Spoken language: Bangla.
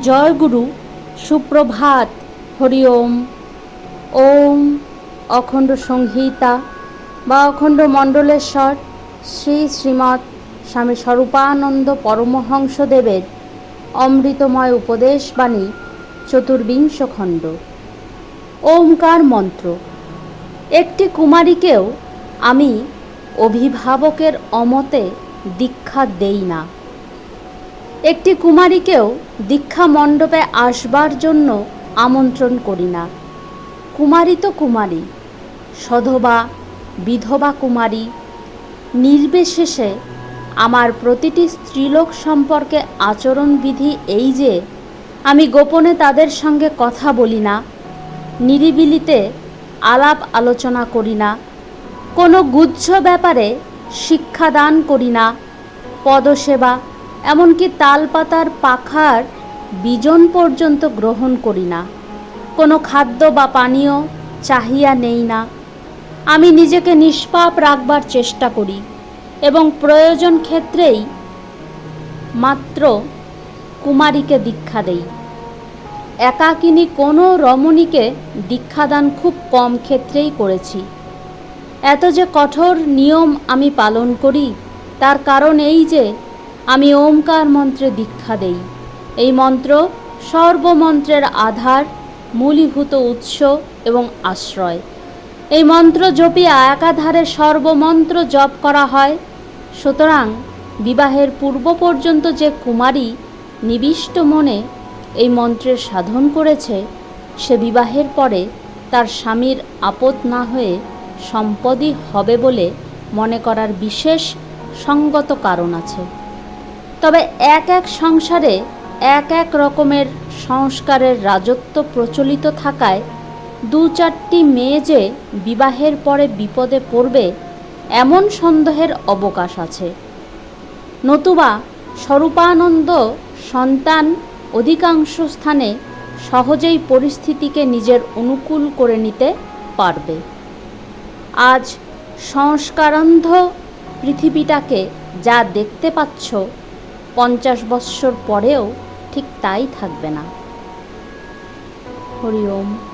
জয় গুরু সুপ্রভাত। হরি ওম অখণ্ড সংহিতা বা অখণ্ড মণ্ডলেশ্বর শ্রী শ্রীমৎ স্বামী স্বরূপানন্দ পরমহংসদেবের অমৃতময় উপদেশবাণী, চতুর্বিংশ খণ্ড। ওমকার মন্ত্র, একটি কুমারীকেও আমি অভিভাবকের অমতে দীক্ষা দেই না। একটি কুমারীকেও দীক্ষা মণ্ডপে আসবার জন্য আমন্ত্রণ করি না। কুমারী তো কুমারী, সধবা, বিধবা কুমারী। নির্বিশেষে আমার প্রতিটি স্ত্রীলোক সম্পর্কে আচরণবিধি এই যে, আমি গোপনে তাদের সঙ্গে কথা বলি না, নিরিবিলিতে আলাপ আলোচনা করি না, কোনো গুচ্ছ ব্যাপারে শিক্ষাদান করি না, পদসেবা এমনকি তালপাতার পাখার বিজন পর্যন্ত গ্রহণ করি না। কোনো খাদ্য বা পানীয় চাহিয়া নেই না। আমি নিজেকে নিষ্পাপ রাখবার চেষ্টা করি এবং প্রয়োজন ক্ষেত্রেই মাত্র কুমারীকে দীক্ষা দেই। একাকিনী কোনো রমণীকে দীক্ষাদান খুব কম ক্ষেত্রেই করেছি। এত যে কঠোর নিয়ম আমি পালন করি, তার কারণ এই যে আমি ওমকার মন্ত্রে দীক্ষা দেই। এই মন্ত্র সর্বমন্ত্রের আধার, মূলীভূত উৎস এবং আশ্রয়। এই মন্ত্র জপিয়া একাধারে সর্বমন্ত্র জপ করা হয়। সুতরাং বিবাহের পূর্ব পর্যন্ত যে কুমারী নিবিষ্ট মনে এই মন্ত্রের সাধন করেছে, সে বিবাহের পরে তার স্বামীর আপদ না হয়ে সম্পদই হবে বলে মনে করার বিশেষ সঙ্গত কারণ আছে। তবে এক এক সংসারে এক এক রকমের সংস্কারের রাজত্ব প্রচলিত থাকায় দু চারটি মেয়ে যে বিবাহের পরে বিপদে পড়বে, এমন সন্দেহের অবকাশ আছে। নতুবা স্বরূপানন্দ সন্তান অধিকাংশ স্থানে সহজেই পরিস্থিতিকে নিজের অনুকূল করে নিতে পারবে। আজ সংস্কারান্ধ পৃথিবীটাকে যা দেখতে পাচ্ছ পঞ্চাশ বৎসর পরেও ঠিক তাই থাকবে না। হরি ওম।